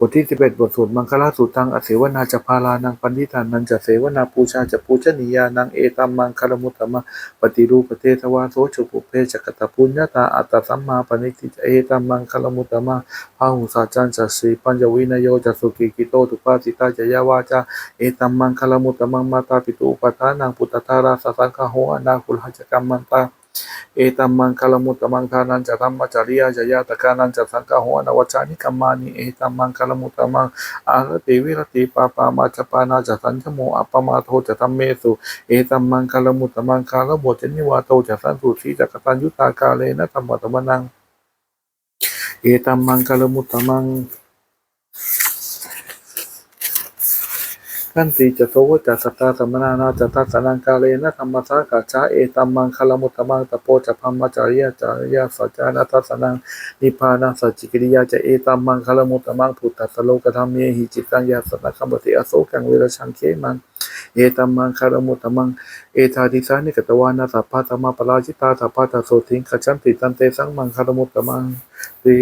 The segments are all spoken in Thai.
บทที่สิบเอ็ดบทสวดมังคลาสูตังอเสวนาจะพาลานังปันทิธานันจะเสวนาปูชาจะปูชนียานังเอตัมมังคลมุตตมะปฏิรูปเททวาโสจุปุเพจกตปุญญาตาอัตตสัมมาปณิทิเอตัมมังคลมุตตมะพาหุสาจันจะสีปัญจวินโยจะสุกิกิโตตุปาสิตาจะยาวาจาเอตัมมังคลมุตตมังมาตาปิตุอุปทานังปุตตาราสังฆโหอนาคุลหจกรรมันตา เอตัมมังคลมุตตมังคานันจะธรรมจริยาจยาตกานันจะสังฆโหอนวจานิกัมมานิเอตัมมังคลมุตตมังอารติวิรติปาปามาจปานาจะสัญจโมอัปมาโทจะธรรมเมสุเอตัมมังคลมุตตมังคาลโมจนิวาโตจะสันสุสีจักตัญยุตากาเลนะธรรมตมนังเอตัมมังคลมุตตมัง ขันติจะโสวจัสสตตาสมนานาจัตตาสนังกาเลนะธรรมสากาจาเอตัมมังคลมุตตมังตะโปจะพัมมจาริยาจาริยาสัจจานาทัสสนังนิพพานังสัจจิกิริยาจะเอตัมมังคลมุตตมังพุทธัสโลกธรรมเมหิจิตังยาสนะคัมปติอโศกังเวรชังเขมังเอตัมมังคลมุตตมัง เอธาดิสานิกตวานาสัพพะธรรมปราชิตาสัพพะตโสทิงขจันติตันเตสังมังคลมุตตมังตี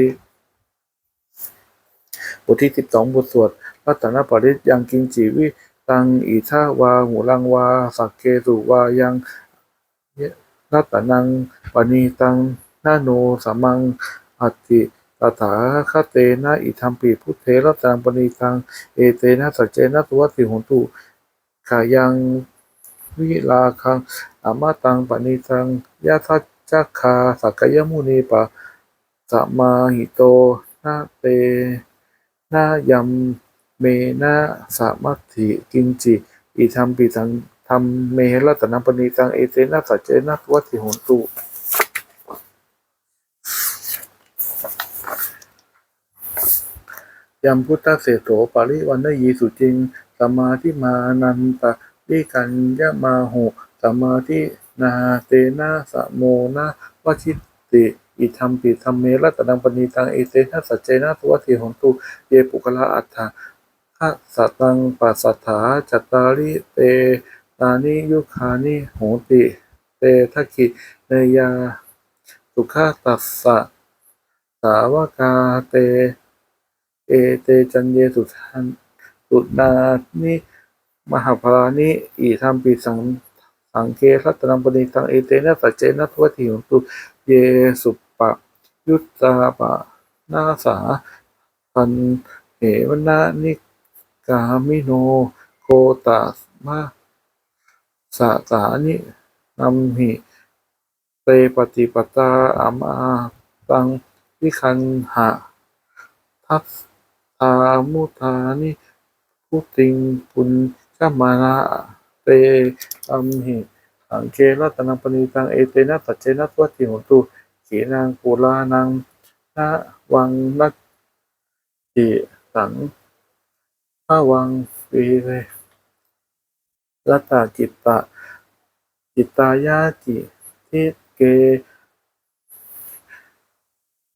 บทที่สิบสองบทสวดรัตนปริตยังกินจีวิตังอิทาวาหูลังวา สักเกตุวายังรัตนังปณีตังนาโนสมังอัติตถาคเตนะอิทัมปีพุทเทรัตนังปณีตังเอเตนะสัจเจนะตัวติหุนตุขายังวิลาคังอามาตังปณีตังยะทัจจคาสักยมุนีปะสมาหิโตนาเต นายัมเมนะสามัตถิกินจิ อิทัมปิตังธรรมเมรัตนปณิตัง เอเตนะสัจเจนะวัติโหนตุยัมพุทธเสโสปาริวันนยีสุจริงสมมาธิมานันตะวิกัญญมาหุสมมาธินาเตนะสะโมนะวชิติ ติอิทัมปิธรรมเมรัตนังปณิตังเอเตนะสัจเจนะวัตถิหนตุเยปุกละอัฏฐาขะสตังปัสสัทธาจัตตาริเตตานิยุคานิโหติเตทักขิเนยาสุขตัสสะสาวกาเต เอเตจันเยสุทันสุนานิมหาภรานิอิธรรมปิสังสังเกรัตนังปณิตังเอเตนะสัจเจนะทวติหุนตุเยสุ ปะยุตตาปะนาสาพันเหวนานิกามิโนโคตัสมาสะสานินัมหิ เตปฏิปตาอามาตังวิคันหะ ทัสตามุทานิพุติงปุญจมานะเตอัมหิสังเครัตนังปณิตังเอเตนะตัจเจนะทวัติโหตุ ขีนางปุรานังนะวังนัจจิสังภาวังปีเรรัตตาจิตตะ จิตตายาจิทิเก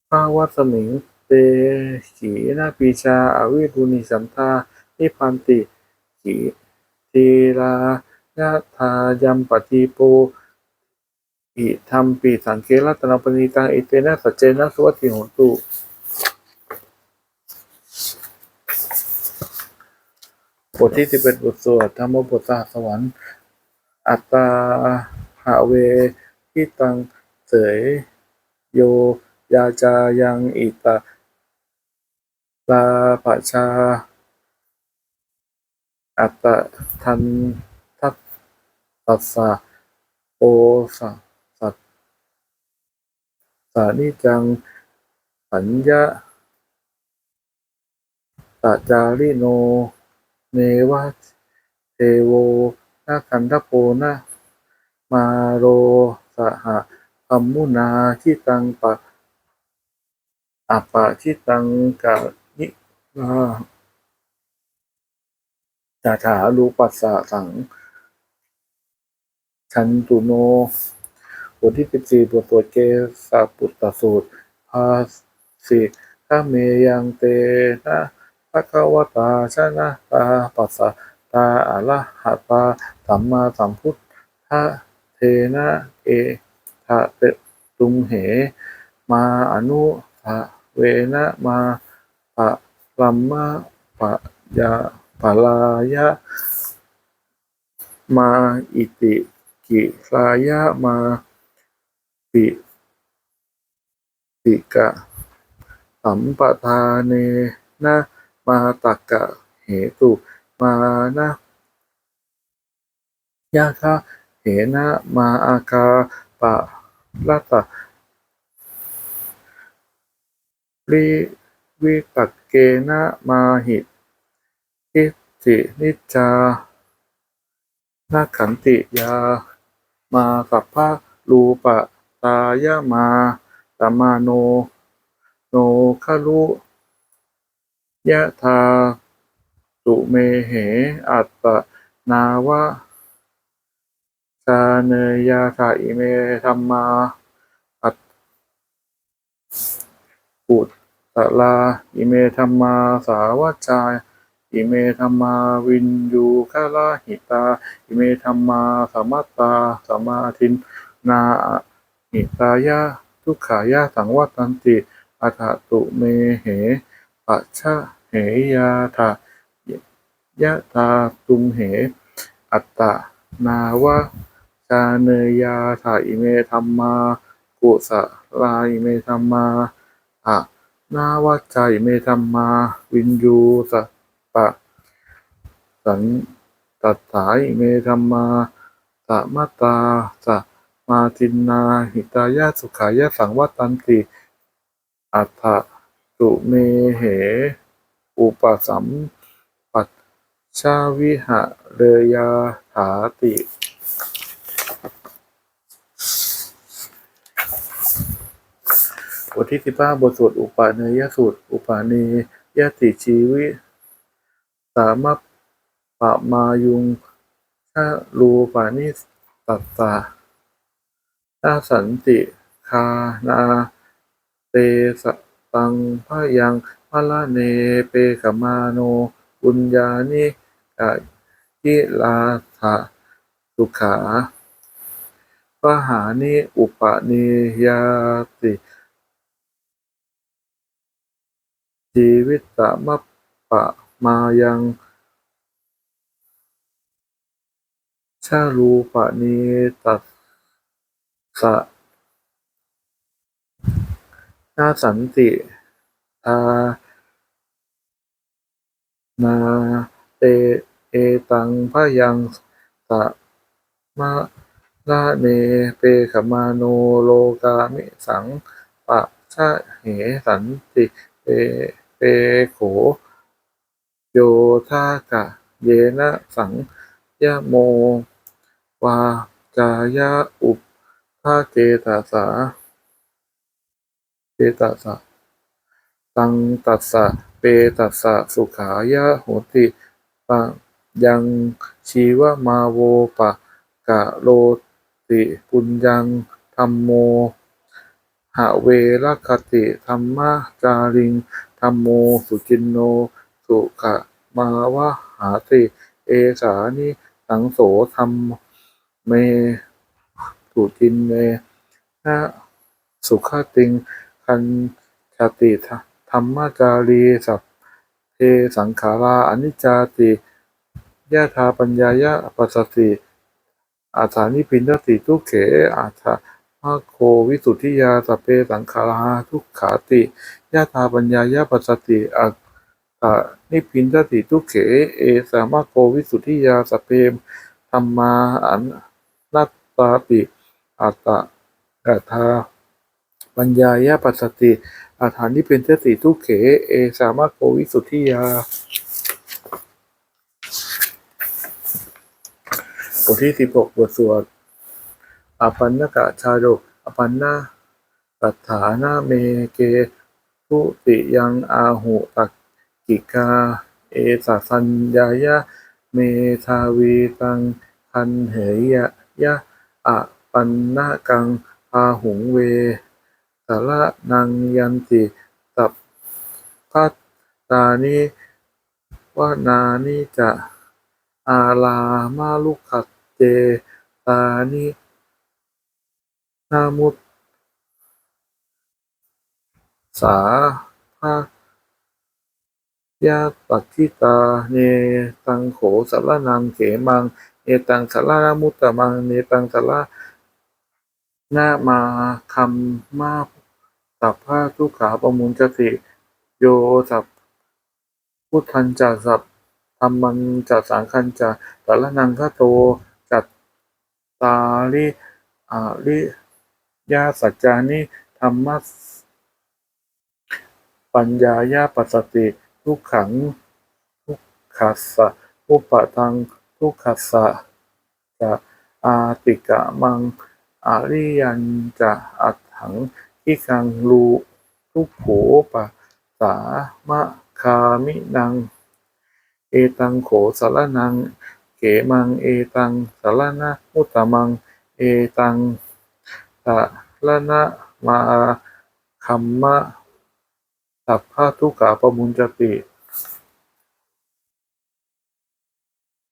ภาวัสมิงเตขีนาปีชาอวิรุณิสัมทานิพันติขีทีรายะทายัมปฏิโป อิธรรมปีสังเกรัตนปณิตังเอเตนะสัจเจนะสวัสดิหนตุบทที่สิบเอ็ดบทสวดธรรมบทสหสวรรค์ อัตตาหาเวทิตังเสยโย ยาจายังอิตาลาปะชา อัตตะทันทัสสัสสะโอสะสัส สานิจังสัญญาตาจาริโน เนวะเทโวนาคันทโพนะมาโรสหะพัมมุนาทิตังปะอัปปะทิตังกะนิาจาถารูปัสสะสังชันตุโน บทที่สิบสี่บทสวดเกสาปุตตสูตรภาสิข้าเมยังเตนะภะคะวตาชนะตาปัสสะตาอะระหะตาสัมมาสัมพุทธะเทนะเอทะเตตุมเห มาอนุทะเวนะมาปะลัมมะปะยาปะลายะ มาอิติกิลายะมา ปิติกะสัมปทาเนนะมาตักกะเหตุมานะยะคะเหนะมาอาคาปะละตะริวิตักเกนะมาหิทิฏฐินิจจานาขันติยา มาสัพพะรูปะ ตายะมาตมาโน โนคารุยะธาตุเมเห อัตตนาวะชาเนยาคาอิเมธรรมา อัตปุตตะลา อิเมธรรมาสาวัจจาอิเมธรรมาวินยูคาลาหิตา อิเมธรรมาสมัตตาสมาทินนา หิตายะทุกขายะสังวัตันติอัฏตุเมเหปัชชะเหยาทายะตาตุมเห อัตตนาวะชาเนยาถาอิเมธรรมา กุสลาอิเมธรรมาอะนาวัจจาอิเมธรรมา วินยูสปะ สันตัสสาอิเมธรรมาสมตาสะ มาทินนาหิตายะสุขายะสังวัตันติอัฏฐุเมเห อุปสัมปัชชาวิหะเรยาถาติ บทที่สิบห้าบทสวดอุปาเนยสูตร อุปาเนยติชีวิสามะปะมายุงชาลูปานิตัสสะนาสันติคานาเตสะตังพะยังพะละเนเปขมาโนบุญญานิกะยิลาถะสุขาปหานิอุปนิยาติชีวิตสามะปะมายังชาลูปะนิตัส สะนาสันติทานาเตเอตังพะยังสะมะละเนเปขมาโนโลกามิสังปะชะเหสันติเปเปโข โยทากะ เยนะสังยะโม วาจายะอุป ภาเจตสา เจตสะตังตัสสะ เปตัสสะ สุขายะโหติปะยังชีวมาโวปะกะโลติปุญญังธัมโมหะเวรคติธัมมะจาริงธัมโมสุจินโน สุขะมาวะหาติ เอสานิสังโสธัมเม สุจินเมนะสุขติงคันชาติธรรมจารีสัพเพสังขาราอนิจจาติยะธาปัญญายะปัสสติอาถานิพินทติทุกเขอาถาภาโควิสุทธิยาสพเพสังขาราทุกขาติยะธาปัญญายะปัสสติอาถานิพินทติทุกเขเอสามะโควิสุทธิยาสพเพธรรมาอันนัตตาปิ อัตตะอัตถาปัญญายะปัสสติอาถานิพินเทติทุกเข เอสามะโควิสุทธิยา บทที่สิบหกบทสวดอปันนกะชาโดอปันนาตัฏฐานาเมเกทุติยังอาหุตักกิกา เอสัสัญญายะ เมทาวีตังคันเหยยะยะอะ ปันนากัง พาหุงเวสาระนังยันติตับพัตตานิวนานิจะอาลามาลุขัดเจตานินามุตสาภายะปัจจิตาเนตังโขสารนังเขมัง เนตังสารนามุตตะมัง เนตังสาร นามาคัมาสัพพะทุกขาปมุญจติ โยสัพพุทธันจะสัพธรรมันจะสังคันจะสารนังคโตจัตตาริอาริยาสัจจานิธรรมัสปัญญายาปัสสติทุกขังทุกขัสสะอุปะทังทุกขัสสะจะอาติกะมัง อาริยันจะอัตถังทิกังรูทุกโผปะสามะคามินัง เอตังโขสารนังเขมังเอตังสารนะมุตตมัง เอตังสารนะมาคัมมะสัพพะทุกขาปมุญจติ